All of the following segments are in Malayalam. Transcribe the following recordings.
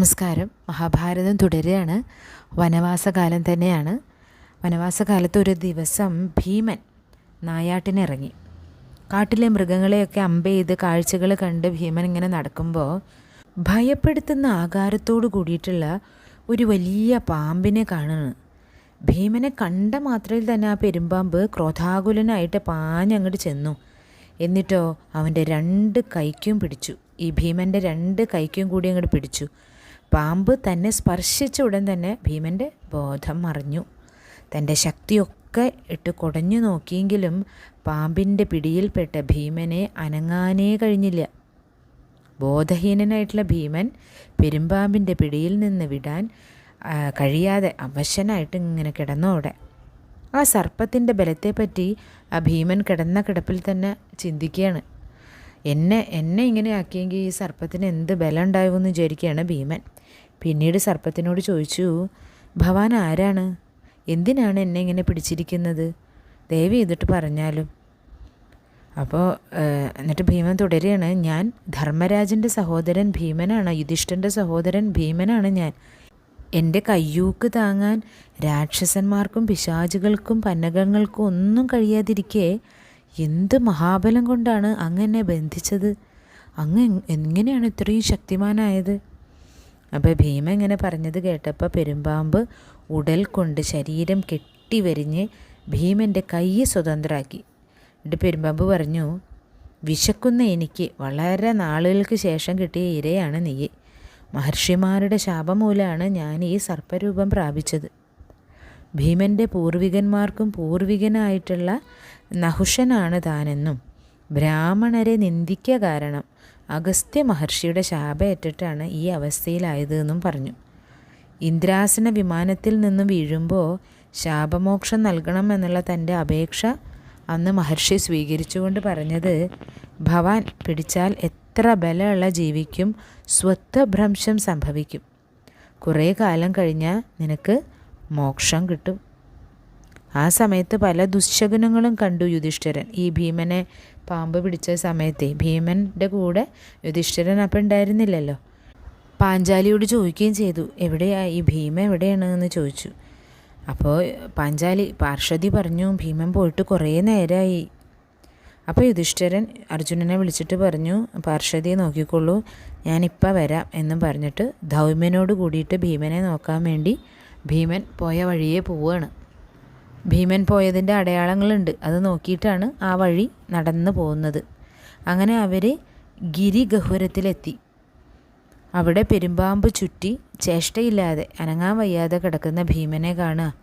നമസ്കാരം. മഹാഭാരതം തുടരുകയാണ്. വനവാസകാലം തന്നെയാണ്. വനവാസകാലത്ത് ഒരു ദിവസം ഭീമൻ നായാട്ടിനിറങ്ങി. കാട്ടിലെ മൃഗങ്ങളെയൊക്കെ അമ്പ ചെയ്ത് കാഴ്ചകൾ കണ്ട് ഭീമൻ ഇങ്ങനെ നടക്കുമ്പോൾ ഭയപ്പെടുത്തുന്ന ആകാരത്തോട് കൂടിയിട്ടുള്ള ഒരു വലിയ പാമ്പിനെ കാണുന്നു. ഭീമനെ കണ്ട മാത്രയിൽ തന്നെ ആ പെരുമ്പാമ്പ് ക്രോധാകുലനായിട്ട് പാഞ്ഞങ്ങോട്ട് ചെന്നു. എന്നിട്ടോ അവന്റെ രണ്ട് കൈക്കും പിടിച്ചു. ഈ ഭീമന്റെ രണ്ട് കൈക്കും കൂടി അങ്ങോട്ട് പിടിച്ചു. പാമ്പ് തന്നെ സ്പർശിച്ച ഉടൻ തന്നെ ഭീമന്റെ ബോധം മറിഞ്ഞു. തന്റെ ശക്തിയൊക്കെ ഇട്ട് കുടഞ്ഞു നോക്കിയെങ്കിലും പാമ്പിന്റെ പിടിയിൽപ്പെട്ട ഭീമനെ അനങ്ങാനേ കഴിഞ്ഞില്ല. ബോധഹീനനായിട്ടുള്ള ഭീമൻ പെരുമ്പാമ്പിന്റെ പിടിയിൽ നിന്ന് വിടാൻ കഴിയാതെ അവശനായിട്ട് ഇങ്ങനെ കിടന്നോടെ. ആ സർപ്പത്തിന്റെ ബലത്തെപ്പറ്റി ആ ഭീമൻ കിടന്ന കിടപ്പിൽ തന്നെ ചിന്തിക്കുകയാണ്. എന്നെ എന്നെ ഇങ്ങനെ ആക്കിയെങ്കിൽ ഈ സർപ്പത്തിന് എന്ത് ബലം ഉണ്ടാവുമെന്ന് വിചാരിക്കുകയാണ് ഭീമൻ. പിന്നീട് സർപ്പത്തിനോട് ചോദിച്ചു ഭവാൻ ആരാണ്? എന്തിനാണ് എന്നെ ഇങ്ങനെ പിടിച്ചിരിക്കുന്നത്? ദയവ് ചെയ്തിട്ട് പറഞ്ഞാലും. അപ്പോൾ എന്നിട്ട് ഭീമൻ തുടരുകയാണ് ഞാൻ ധർമ്മരാജന്റെ സഹോദരൻ ഭീമനാണ് യുധിഷ്ഠന്റെ സഹോദരൻ ഭീമനാണ് ഞാൻ. എന്റെ കയ്യൂക്ക് താങ്ങാൻ രാക്ഷസന്മാർക്കും പിശാചുകൾക്കും പന്നകങ്ങൾക്കും ഒന്നും കഴിയാതിരിക്കെ എന്ത് മഹാബലം കൊണ്ടാണ് അങ്ങ് എന്നെ ബന്ധിച്ചത്? അങ്ങ് എങ്ങനെയാണ് ഇത്രയും ശക്തിമാനായത്? അപ്പോൾ ഭീമ ഇങ്ങനെ പറഞ്ഞത് കേട്ടപ്പോൾ പെരുമ്പാമ്പ് ഉടൽ കൊണ്ട് ശരീരം കെട്ടിവരിഞ്ഞ് ഭീമന്റെ കൈ സ്വതന്ത്രമാക്കി എന്നിട്ട് പെരുമ്പാമ്പ് പറഞ്ഞു വിശക്കുന്ന എനിക്ക് വളരെ നാളുകൾക്ക് ശേഷം കിട്ടിയ ഇരയാണ് നീ. മഹർഷിമാരുടെ ശാപം മൂലമാണ് ഞാൻ ഈ സർപ്പരൂപം പ്രാപിച്ചത്. ഭീമന്റെ പൂർവികന്മാർക്കും പൂർവികനായിട്ടുള്ള നഹുഷനാണ് താനെന്നും ബ്രാഹ്മണരെ നിന്ദിക്ക കാരണം അഗസ്ത്യ മഹർഷിയുടെ ശാപമേറ്റിട്ടാണ് ഈ അവസ്ഥയിലായതെന്നും പറഞ്ഞു. ഇന്ദ്രാസന വിമാനത്തിൽ നിന്നും വീഴുമ്പോൾ ശാപമോക്ഷം നൽകണം എന്നുള്ള തന്റെ അപേക്ഷ അന്ന് മഹർഷി സ്വീകരിച്ചുകൊണ്ട് പറഞ്ഞത് ഭവാൻ പിടിച്ചാൽ എത്ര ബലമുള്ള ജീവിക്കും സ്വത്വഭ്രംശം സംഭവിക്കും. കുറേ കാലം കഴിഞ്ഞാൽ നിനക്ക് മോക്ഷം കിട്ടും. ആ സമയത്ത് പല ദുശകുനങ്ങളും കണ്ടു യുധിഷ്ഠിരൻ. ഈ ഭീമനെ പാമ്പ് പിടിച്ച സമയത്തെ ഭീമന്റെ കൂടെ യുധിഷ്ഠിരൻ അപ്പം ഉണ്ടായിരുന്നില്ലല്ലോ. പാഞ്ചാലിയോട് ചോദിക്കുകയും ചെയ്തു എവിടെയാ? ഈ ഭീമ എവിടെയാണ് എന്ന് ചോദിച്ചു. അപ്പോൾ പാഞ്ചാലി പാർഷതി പറഞ്ഞു ഭീമൻ പോയിട്ട് കുറേ നേരമായി അപ്പോൾ യുധിഷ്ഠിരൻ അർജുനനെ വിളിച്ചിട്ട് പറഞ്ഞു പാർഷതിയെ നോക്കിക്കൊള്ളൂ ഞാനിപ്പോൾ വരാം എന്നും പറഞ്ഞിട്ട് ധൗമ്യനോട് കൂടിയിട്ട് ഭീമനെ നോക്കാൻ വേണ്ടി ഭീമൻ പോയ വഴിയേ പോവുകയാണ് ഭീമൻ പോയതിന്റെ അടയാളങ്ങളുണ്ട്. അത് നോക്കിയിട്ടാണ് ആ വഴി നടന്നു പോകുന്നത്. അങ്ങനെ അവർ ഗിരിഗഹുരത്തിലെത്തി. അവിടെ പെരുമ്പാമ്പ് ചുറ്റി ചേഷ്ടയില്ലാതെ അനങ്ങാൻ വയ്യാതെ കിടക്കുന്ന ഭീമനെ കാണുക.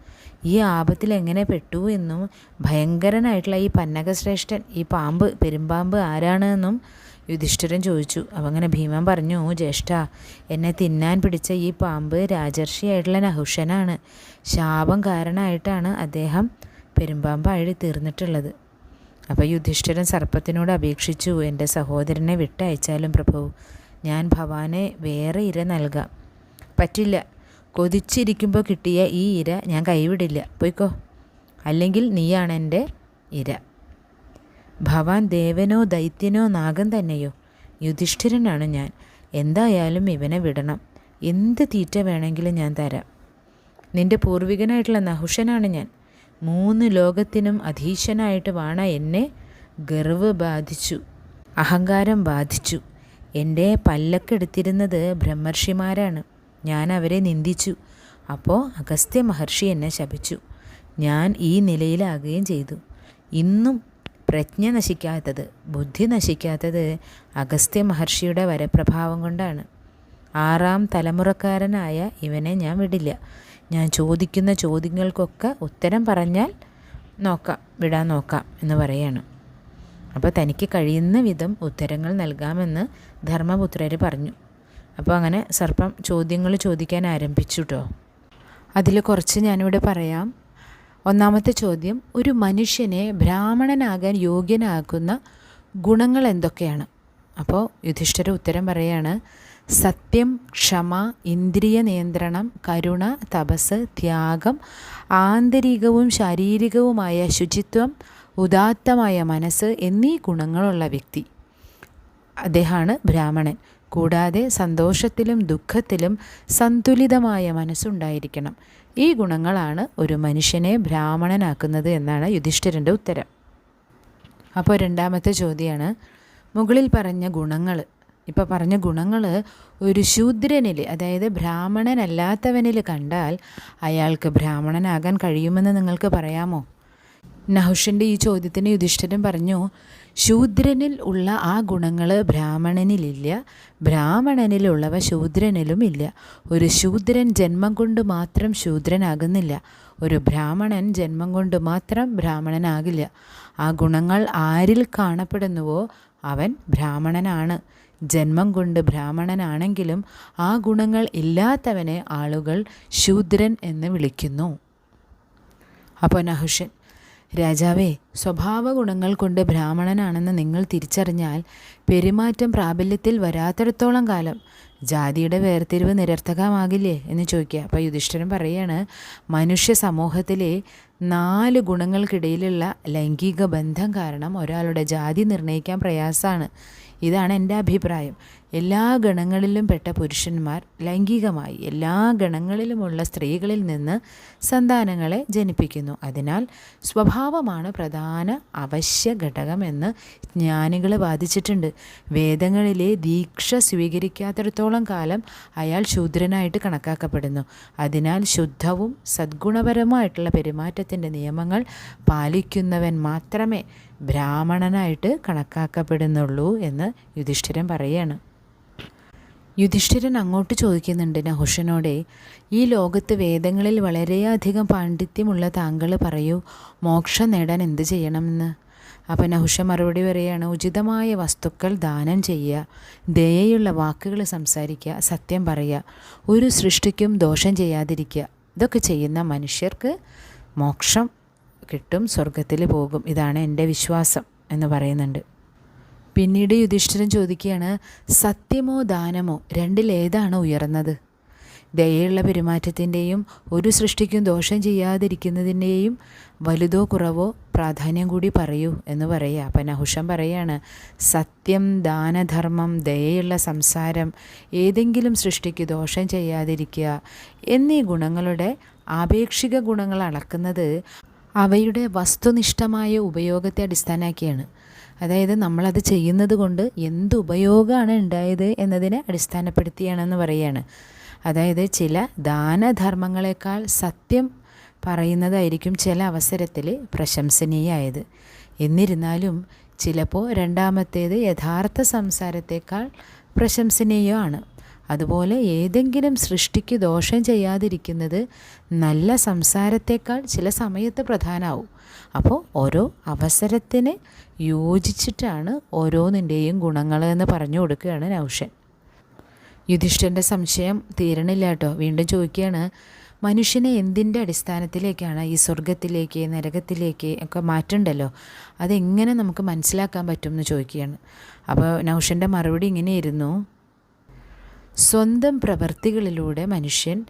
ഈ ആപത്തിൽ എങ്ങനെ പെട്ടു എന്നും ഭയങ്കരനായിട്ടുള്ള ഈ പന്നകശ്രേഷ്ഠൻ ഈ പാമ്പ് പെരുമ്പാമ്പ് ആരാണ് എന്നും യുധിഷ്ഠിരൻ ചോദിച്ചു. അപ്പം ഭീമൻ പറഞ്ഞു ജ്യേഷ്ഠ എന്നെ തിന്നാൻ പിടിച്ച ഈ പാമ്പ് രാജർഷിയായിട്ടുള്ള നഹുഷനാണ്. ശാപം കാരണമായിട്ടാണ് അദ്ദേഹം പെരുമ്പാമ്പായി തീർന്നിട്ടുള്ളത്. അപ്പോൾ യുധിഷ്ഠിരൻ സർപ്പത്തിനോട് അപേക്ഷിച്ചു എന്റെ സഹോദരനെ വിട്ടയച്ചാലും പ്രഭു ഞാൻ ഭവാനെ വേറെ ഇര നൽകാം. പറ്റില്ല. കൊതിച്ചിരിക്കുമ്പോൾ കിട്ടിയ ഈ ഇര ഞാൻ കൈവിടില്ല. പോയിക്കോ. അല്ലെങ്കിൽ നീയാണ് എന്റെ ഇര. ഭവാൻ ദേവനോ ദൈത്യനോ നാഗം തന്നെയോ? യുധിഷ്ഠിരനാണ് ഞാൻ. എന്തായാലും ഇവനെ വിടണം. എന്ത് തീറ്റ വേണമെങ്കിലും ഞാൻ തരാം. നിന്റെ പൂർവികനായിട്ടുള്ള നഹുഷനാണ് ഞാൻ. മൂന്ന് ലോകത്തിനും അധീശനായിട്ട് വാണ എന്നെ ഗർവ് ബാധിച്ചു. അഹങ്കാരം ബാധിച്ചു. എന്റെ പല്ലക്കെടുത്തിരുന്നത് ബ്രഹ്മർഷിമാരാണ്. ഞാൻ അവരെ നിന്ദിച്ചു. അപ്പോൾ അഗസ്ത്യ മഹർഷി എന്നെ ശപിച്ചു. ഞാൻ ഈ നിലയിലാകുകയും ചെയ്തു. ഇന്നും പ്രജ്ഞ നശിക്കാത്തത് ബുദ്ധി നശിക്കാത്തത് അഗസ്ത്യ മഹർഷിയുടെ വരപ്രഭാവം കൊണ്ടാണ്. ആറാം തലമുറക്കാരനായ ഇവനെ ഞാൻ വിടില്ല. ഞാൻ ചോദിക്കുന്ന ചോദ്യങ്ങൾക്കൊക്കെ ഉത്തരം പറഞ്ഞാൽ നോക്കാം വിടാൻ നോക്കാം എന്ന് പറയാണ്. അപ്പോൾ തനിക്ക് കഴിയുന്ന വിധം ഉത്തരങ്ങൾ നൽകാമെന്ന് ധർമ്മപുത്രർ പറഞ്ഞു. അപ്പോൾ അങ്ങനെ സർപ്പം ചോദ്യങ്ങൾ ചോദിക്കാൻ ആരംഭിച്ചു കേട്ടോ അതിൽ കുറച്ച് ഞാനിവിടെ പറയാം. ഒന്നാമത്തെ ചോദ്യം ഒരു മനുഷ്യനെ ബ്രാഹ്മണനാകാൻ യോഗ്യനാക്കുന്ന ഗുണങ്ങൾ എന്തൊക്കെയാണ്? അപ്പോൾ യുധിഷ്ഠിര ഉത്തരം പറയാണ് സത്യം ക്ഷമ ഇന്ദ്രിയ നിയന്ത്രണം കരുണ തപസ് ത്യാഗം ആന്തരികവും ശാരീരികവുമായ ശുചിത്വം ഉദാത്തമായ മനസ്സ് എന്നീ ഗുണങ്ങളുള്ള വ്യക്തി. അദ്ദേഹമാണ് ബ്രാഹ്മണൻ. കൂടാതെ സന്തോഷത്തിലും ദുഃഖത്തിലും സന്തുലിതമായ മനസ്സുണ്ടായിരിക്കണം. ഈ ഗുണങ്ങളാണ് ഒരു മനുഷ്യനെ ബ്രാഹ്മണനാക്കുന്നത് എന്നാണ് യുധിഷ്ഠിരന്റെ ഉത്തരം. അപ്പോൾ രണ്ടാമത്തെ ചോദ്യമാണ് മുകളിൽ പറഞ്ഞ ഗുണങ്ങൾ ഇപ്പോൾ പറഞ്ഞ ഗുണങ്ങൾ ഒരു ശൂദ്രനിൽ അതായത് ബ്രാഹ്മണനല്ലാത്തവനിൽ കണ്ടാൽ അയാൾക്ക് ബ്രാഹ്മണനാകാൻ കഴിയുമെന്ന് നിങ്ങൾക്ക് പറയാമോ? നഹുഷന്റെ ഈ ചോദ്യത്തിന് യുധിഷ്ഠിരൻ പറഞ്ഞു ശൂദ്രനിൽ ഉള്ള ആ ഗുണങ്ങൾ ബ്രാഹ്മണനിലില്ല. ബ്രാഹ്മണനിലുള്ളവ ശൂദ്രനിലും ഇല്ല ഒരു ശൂദ്രൻ ജന്മം കൊണ്ട് മാത്രം ശൂദ്രനാകുന്നില്ല. ഒരു ബ്രാഹ്മണൻ ജന്മം കൊണ്ട് മാത്രം ബ്രാഹ്മണനാകില്ല. ആ ഗുണങ്ങൾ ആരിൽ കാണപ്പെടുന്നുവോ അവൻ ബ്രാഹ്മണനാണ്. ജന്മം കൊണ്ട് ബ്രാഹ്മണനാണെങ്കിലും ആ ഗുണങ്ങൾ ഇല്ലാത്തവനെ ആളുകൾ ശൂദ്രൻ എന്ന് വിളിക്കുന്നു. അപ്പോൾ നഹുഷൻ രാജാവേ സ്വഭാവ ഗുണങ്ങൾ കൊണ്ട് ബ്രാഹ്മണനാണെന്ന് നിങ്ങൾ തിരിച്ചറിഞ്ഞാൽ പെരുമാറ്റം പ്രാബല്യത്തിൽ വരാത്തിടത്തോളം കാലം. ജാതിയുടെ വേർതിരിവ് നിരർത്ഥകമാകില്ലേ എന്ന് ചോദിക്കുക. അപ്പോൾ യുധിഷ്ഠിരൻ പറയാണ് മനുഷ്യ സമൂഹത്തിലെ നാല് ഗുണങ്ങൾക്കിടയിലുള്ള ലൈംഗിക ബന്ധം കാരണം ഒരാളുടെ ജാതി നിർണയിക്കാൻ പ്രയാസമാണ് ഇതാണ് എന്റെ അഭിപ്രായം. എല്ലാ ഗണങ്ങളിലും പെട്ട പുരുഷന്മാർ ലൈംഗികമായി എല്ലാ ഗണങ്ങളിലുമുള്ള സ്ത്രീകളിൽ നിന്ന് സന്താനങ്ങളെ ജനിപ്പിക്കുന്നു. അതിനാൽ സ്വഭാവമാണ് പ്രധാന അവശ്യ ഘടകമെന്ന് ജ്ഞാനികൾ വാദിച്ചിട്ടുണ്ട്. വേദങ്ങളിലെ ദീക്ഷ സ്വീകരിക്കാത്തിടത്തോളം കാലം അയാൾ ശൂദ്രനായിട്ട് കണക്കാക്കപ്പെടുന്നു. അതിനാൽ ശുദ്ധവും സദ്ഗുണപരവുമായിട്ടുള്ള പെരുമാറ്റത്തിന്റെ നിയമങ്ങൾ പാലിക്കുന്നവൻ മാത്രമേ ബ്രാഹ്മണനായിട്ട് കണക്കാക്കപ്പെടുന്നുള്ളൂ എന്ന് യുധിഷ്ഠിരൻ പറയുകയാണ്. യുധിഷ്ഠിരൻ അങ്ങോട്ട് ചോദിക്കുന്നുണ്ട് നഹുഷനോടെ ഈ ലോകത്ത് വേദങ്ങളിൽ വളരെയധികം പാണ്ഡിത്യമുള്ള താങ്കൾ പറയൂ മോക്ഷം നേടാൻ എന്ത് ചെയ്യണമെന്ന്? അപ്പം നഹുഷ മറുപടി പറയുകയാണ് ഉചിതമായ വസ്തുക്കൾ ദാനം ചെയ്യുക ദയയുള്ള വാക്കുകൾ സംസാരിക്കുക സത്യം പറയുക ഒരു സൃഷ്ടിക്കും ദോഷം ചെയ്യാതിരിക്കുക ഇതൊക്കെ ചെയ്യുന്ന മനുഷ്യർക്ക് മോക്ഷം കിട്ടും സ്വർഗത്തിൽ പോകും ഇതാണ് എന്റെ വിശ്വാസം എന്ന് പറയുന്നുണ്ട്. പിന്നീട് യുധിഷ്ഠിരൻ ചോദിക്കുകയാണ് സത്യമോ ദാനമോ? രണ്ടിലേതാണ് ഉയർന്നത്? ദയയുള്ള പെരുമാറ്റത്തിന്റെയും ഒരു സൃഷ്ടിക്കും ദോഷം ചെയ്യാതിരിക്കുന്നതിന്റെയും വലുതോ കുറവോ പ്രാധാന്യം കൂടി പറയൂ എന്ന് പറയുക. അപ്പം നഹുഷം പറയാണ് സത്യം ദാനധർമ്മം ദയയുള്ള സംസാരം ഏതെങ്കിലും സൃഷ്ടിക്ക് ദോഷം ചെയ്യാതിരിക്കുക എന്നീ ഗുണങ്ങളുടെ ആപേക്ഷിക ഗുണങ്ങൾ അളക്കുന്നത് അവയുടെ വസ്തുനിഷ്ഠമായ ഉപയോഗത്തെ അടിസ്ഥാനമാക്കിയാണ്. അതായത് നമ്മളത് ചെയ്യുന്നത് കൊണ്ട് എന്ത് ഉപയോഗമാണ് ഉണ്ടായത് എന്നതിനെ അടിസ്ഥാനപ്പെടുത്തിയാണെന്ന് പറയുകയാണ്. അതായത് ചില ദാനധർമ്മങ്ങളെക്കാൾ സത്യം പറയുന്നതായിരിക്കും ചില അവസരത്തിൽ പ്രശംസനീയമായത് എന്നിരുന്നാലും ചിലപ്പോൾ രണ്ടാമത്തേത് യഥാർത്ഥ സംസാരത്തേക്കാൾ പ്രശംസനീയമാണ്. അതുപോലെ ഏതെങ്കിലും സൃഷ്ടിക്ക് ദോഷം ചെയ്യാതിരിക്കുന്നത് നല്ല സംസാരത്തേക്കാൾ ചില സമയത്ത് പ്രധാനമാവും അപ്പോൾ ഓരോ അവസരത്തിന് യോജിച്ചിട്ടാണ് ഓരോന്നിന്റെയും ഗുണങ്ങൾ എന്ന് പറഞ്ഞു കൊടുക്കുകയാണ് നൗഷൻ. യുധിഷ്ഠന്റെ സംശയം തീരണില്ല കേട്ടോ. വീണ്ടും ചോദിക്കുകയാണ് മനുഷ്യനെ എന്തിന്റെ അടിസ്ഥാനത്തിലേക്കാണ് ഈ സ്വർഗത്തിലേക്ക് നരകത്തിലേക്ക് ഒക്കെ മാറ്റണ്ടല്ലോ? അതെങ്ങനെ നമുക്ക് മനസ്സിലാക്കാൻ പറ്റും എന്ന് ചോദിക്കുകയാണ്. അപ്പോൾ നൗഷന്റെ മറുപടി ഇങ്ങനെയായിരുന്നു സ്വന്തം പ്രവൃത്തികളിലൂടെ മനുഷ്യൻ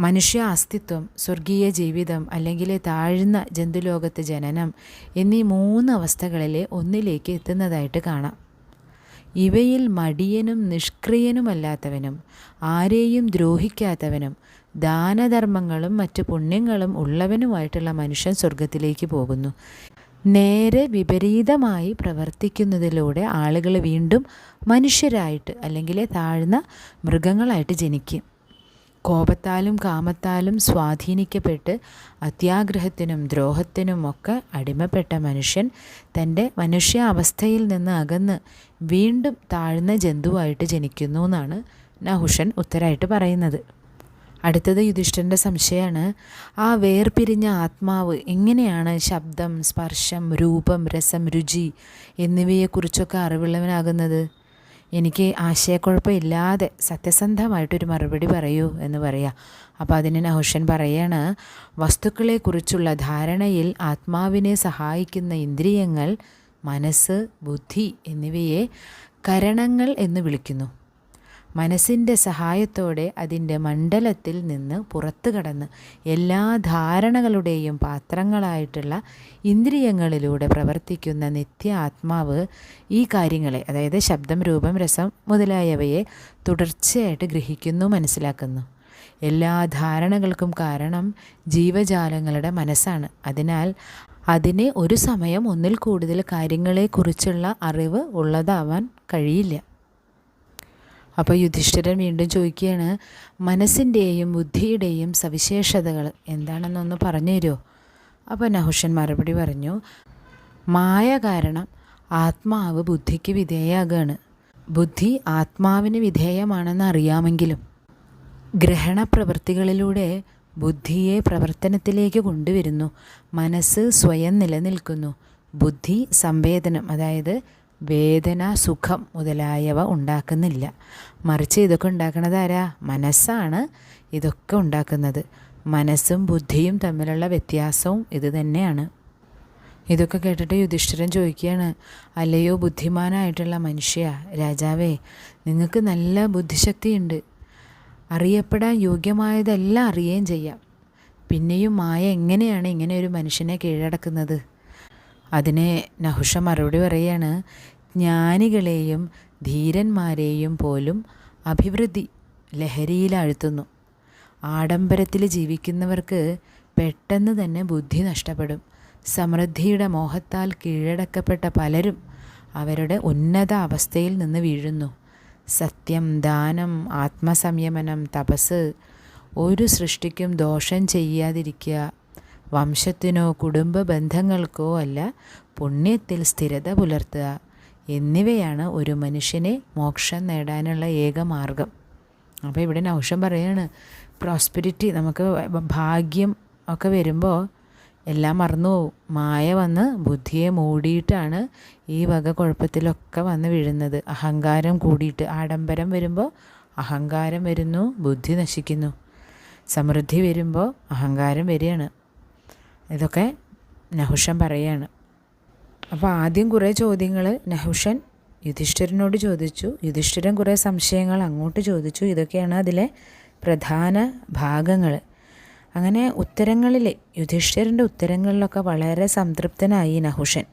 മനുഷ്യ അസ്തിത്വം സ്വർഗീയ ജീവിതം അല്ലെങ്കിൽ താഴ്ന്ന ജന്തുലോകത്തെ ജനനം എന്നീ മൂന്ന് അവസ്ഥകളിലെ ഒന്നിലേക്ക് എത്തുന്നതായിട്ട് കാണാം. ഇവയിൽ മടിയനും നിഷ്ക്രിയനുമല്ലാത്തവനും ആരെയും ദ്രോഹിക്കാത്തവനും ദാനധർമ്മങ്ങളും മറ്റ് പുണ്യങ്ങളും ഉള്ളവനുമായിട്ടുള്ള മനുഷ്യൻ സ്വർഗത്തിലേക്ക് പോകുന്നു. നേരെ വിപരീതമായി പ്രവർത്തിക്കുന്നതിലൂടെ ആളുകൾ വീണ്ടും മനുഷ്യരായിട്ട് അല്ലെങ്കിൽ താഴ്ന്ന മൃഗങ്ങളായിട്ട് ജനിക്കും. കോപത്താലും കാമത്താലും സ്വാധീനിക്കപ്പെട്ട് അത്യാഗ്രഹത്തിനും ദ്രോഹത്തിനും ഒക്കെ അടിമപ്പെട്ട മനുഷ്യൻ തന്റെ മനുഷ്യാവസ്ഥയിൽ നിന്ന് അകന്ന് വീണ്ടും താഴ്ന്ന ജന്തുവായിട്ട് ജനിക്കുന്നു എന്നാണ് നഹുഷൻ ഉത്തരായിട്ട് പറയുന്നത്. അടുത്തത് യുധിഷ്ഠന്റെ സംശയമാണ്. ആ വേർപിരിഞ്ഞ ആത്മാവ് എങ്ങനെയാണ് ശബ്ദം സ്പർശം രൂപം രസം രുചി എന്നിവയെക്കുറിച്ചൊക്കെ അറിവുള്ളവനാകുന്നത്? എനിക്ക് ആശയക്കുഴപ്പമില്ലാതെ സത്യസന്ധമായിട്ടൊരു മറുപടി പറയൂ എന്ന് പറയാം. അപ്പോൾ അതിന് നഹുഷൻ പറയാണ് വസ്തുക്കളെക്കുറിച്ചുള്ള ധാരണയിൽ ആത്മാവിനെ സഹായിക്കുന്ന ഇന്ദ്രിയങ്ങൾ മനസ്സ് ബുദ്ധി എന്നിവയെ കരണങ്ങൾ എന്ന് വിളിക്കുന്നു. മനസ്സിന്റെ സഹായത്തോടെ അതിന്റെ മണ്ഡലത്തിൽ നിന്ന് പുറത്തു കടന്ന് എല്ലാ ധാരണകളുടെയും പാത്രങ്ങളായിട്ടുള്ള ഇന്ദ്രിയങ്ങളിലൂടെ പ്രവർത്തിക്കുന്ന നിത്യ ആത്മാവ് ഈ കാര്യങ്ങളെ അതായത് ശബ്ദം രൂപം രസം മുതലായവയെ തുടർച്ചയായിട്ട് ഗ്രഹിക്കുന്നു മനസ്സിലാക്കുന്നു. എല്ലാ ധാരണകൾക്കും കാരണം ജീവജാലങ്ങളുടെ മനസ്സാണ്. അതിനാൽ അതിന് ഒരു സമയം ഒന്നിൽ കൂടുതൽ കാര്യങ്ങളെക്കുറിച്ചുള്ള അറിവ് ഉള്ളതാവാൻ കഴിയില്ല. അപ്പോൾ യുധിഷ്ഠിരൻ വീണ്ടും ചോദിക്കുകയാണ് മനസ്സിന്റെയും ബുദ്ധിയുടെയും സവിശേഷതകൾ എന്താണെന്നൊന്ന് പറഞ്ഞു തരുമോ? അപ്പോൾ നഹുഷൻ മറുപടി പറഞ്ഞു മായ കാരണം ആത്മാവ് ബുദ്ധിക്ക് വിധേയമാകുകയാണ് ബുദ്ധി ആത്മാവിന് വിധേയമാണെന്ന് അറിയാമെങ്കിലും ഗ്രഹണപ്രവൃത്തികളിലൂടെ ബുദ്ധിയെ പ്രവർത്തനത്തിലേക്ക് കൊണ്ടുവരുന്നു. മനസ്സ് സ്വയം നിലനിൽക്കുന്നു. ബുദ്ധി സംവേദനം അതായത് വേദന സുഖം മുതലായവ ഉണ്ടാക്കുന്നില്ല. മറിച്ച് ഇതൊക്കെ ഉണ്ടാക്കുന്നത് ആരാ? മനസ്സാണ് ഇതൊക്കെ ഉണ്ടാക്കുന്നത്. മനസ്സും ബുദ്ധിയും തമ്മിലുള്ള വ്യത്യാസവും ഇത് തന്നെയാണ്. ഇതൊക്കെ കേട്ടിട്ട് യുധിഷ്ഠിരൻ ചോദിക്കുകയാണ് അല്ലയോ ബുദ്ധിമാനായിട്ടുള്ള മനുഷ്യ രാജാവേ നിങ്ങൾക്ക് നല്ല ബുദ്ധിശക്തിയുണ്ട്. അറിയപ്പെടാൻ യോഗ്യമായതെല്ലാം അറിയുകയും ചെയ്യാം. പിന്നെയും മായ എങ്ങനെയാണ് ഇങ്ങനെ ഒരു മനുഷ്യനെ കീഴടക്കുന്നത്? അതിനെ നഹുഷ മറുപടി പറയാണ് ജ്ഞാനികളെയും ധീരന്മാരെയും പോലും അഭിവൃദ്ധി ലഹരിയിലാഴ്ത്തുന്നു. ആഡംബരത്തിൽ ജീവിക്കുന്നവർക്ക് പെട്ടെന്ന് തന്നെ ബുദ്ധി നഷ്ടപ്പെടും. സമൃദ്ധിയുടെ മോഹത്താൽ കീഴടക്കപ്പെട്ട പലരും അവരുടെ ഉന്നത അവസ്ഥയിൽ നിന്ന് വീഴുന്നു. സത്യം ദാനം ആത്മസംയമനം തപസ് ഒരു സൃഷ്ടിക്കും ദോഷം ചെയ്യാതിരിക്കുക വംശത്തിനോ കുടുംബ ബന്ധങ്ങൾക്കോ അല്ല പുണ്യത്തിൽ സ്ഥിരത പുലർത്തുക. എന്നിവയാണ് ഒരു മനുഷ്യനെ മോക്ഷം നേടാനുള്ള ഏക മാർഗം. അപ്പോൾ ഇവിടെ നൗഷം പറയാണ് പ്രോസ്പെരിറ്റി നമുക്ക് ഭാഗ്യം ഒക്കെ വരുമ്പോൾ എല്ലാം മറന്നു പോവും. മായ വന്ന് ബുദ്ധിയെ മൂടിയിട്ടാണ് ഈ വക കുഴപ്പത്തിലൊക്കെ വന്ന് വീഴുന്നത്. അഹങ്കാരം കൂടിയിട്ട് ആഡംബരം വരുമ്പോൾ അഹങ്കാരം വരുന്നു ബുദ്ധി നശിക്കുന്നു. സമൃദ്ധി വരുമ്പോൾ അഹങ്കാരം വരികയാണ്. ഇതൊക്കെ നഹുഷൻ പറയുകയാണ് അപ്പോൾ ആദ്യം കുറേ ചോദ്യങ്ങൾ നഹുഷൻ യുധിഷ്ഠിരനോട് ചോദിച്ചു. യുധിഷ്ഠിരൻ കുറേ സംശയങ്ങൾ അങ്ങോട്ട് ചോദിച്ചു. ഇതൊക്കെയാണ് അതിലെ പ്രധാന ഭാഗങ്ങൾ അങ്ങനെ ഉത്തരങ്ങളിൽ യുധിഷ്ഠിരന്റെ ഉത്തരങ്ങളിലൊക്കെ വളരെ സംതൃപ്തനായി നഹുഷൻ.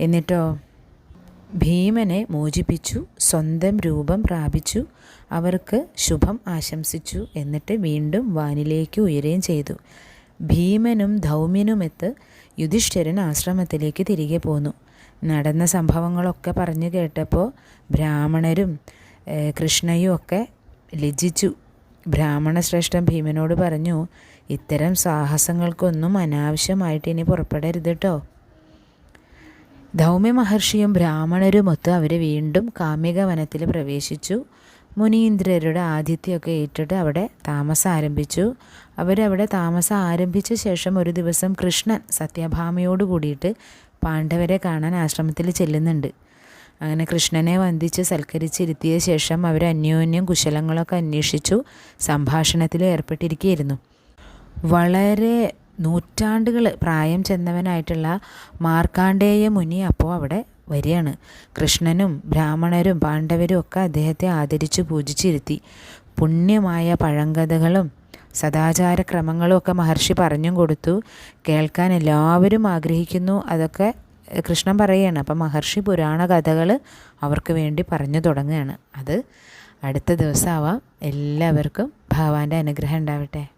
എന്നിട്ടോ ഭീമനെ മോചിപ്പിച്ചു സ്വന്തം രൂപം പ്രാപിച്ചു അവർക്ക് ശുഭം ആശംസിച്ചു എന്നിട്ട് വീണ്ടും വാനിലേക്ക് ഉയരുകയും ചെയ്തു. ഭീമനും ധൗമ്യനുമെത്ത് യുധിഷ്ഠിരൻ ആശ്രമത്തിലേക്ക് തിരികെ പോന്നു. നടന്ന സംഭവങ്ങളൊക്കെ പറഞ്ഞു കേട്ടപ്പോൾ ബ്രാഹ്മണരും കൃഷ്ണയും ഒക്കെ ലജിച്ചു ബ്രാഹ്മണശ്രേഷ്ഠൻ ഭീമനോട് പറഞ്ഞു ഇത്തരം സാഹസങ്ങൾക്കൊന്നും അനാവശ്യമായിട്ട് ഇനി പുറപ്പെടരുത് കേട്ടോ ധൗമ്യ മഹർഷിയും ബ്രാഹ്മണരുമൊത്ത് അവർ വീണ്ടും കാമിക വനത്തിൽ പ്രവേശിച്ചു. മുനീന്ദ്രരുടെ ആതിഥ്യമൊക്കെ ഏറ്റിട്ട് അവിടെ താമസം ആരംഭിച്ചു. അവരവിടെ താമസം ആരംഭിച്ച ശേഷം ഒരു ദിവസം കൃഷ്ണൻ സത്യഭാമയോട് കൂടിയിട്ട് പാണ്ഡവരെ കാണാൻ ആശ്രമത്തിൽ ചെല്ലുന്നുണ്ട്. അങ്ങനെ കൃഷ്ണനെ വന്ദിച്ച് സൽക്കരിച്ചിരുത്തിയ ശേഷം അവർ അന്യോന്യം കുശലങ്ങളൊക്കെ അന്വേഷിച്ചു സംഭാഷണത്തിൽ ഏർപ്പെട്ടിരിക്കുകയായിരുന്നു വളരെ നൂറ്റാണ്ടുകൾ പ്രായം ചെന്നവനായിട്ടുള്ള മാർക്കാണ്ഡേയ മുനി അപ്പോൾ അവിടെ വരികയാണ്. കൃഷ്ണനും ബ്രാഹ്മണരും പാണ്ഡവരും ഒക്കെ അദ്ദേഹത്തെ ആദരിച്ച് പൂജിച്ചിരുത്തി. പുണ്യമായ പഴങ്കഥകളും സദാചാരക്രമങ്ങളും ഒക്കെ മഹർഷി പറഞ്ഞും കൊടുത്തു. കേൾക്കാൻ എല്ലാവരും ആഗ്രഹിക്കുന്നു. അതൊക്കെ കൃഷ്ണൻ പറയുകയാണ്. അപ്പം മഹർഷി പുരാണ കഥകൾ അവർക്ക് വേണ്ടി പറഞ്ഞു തുടങ്ങുകയാണ്. അത് അടുത്ത ദിവസമാവാം. എല്ലാവർക്കും ഭഗവാന്റെ അനുഗ്രഹം ഉണ്ടാവട്ടെ.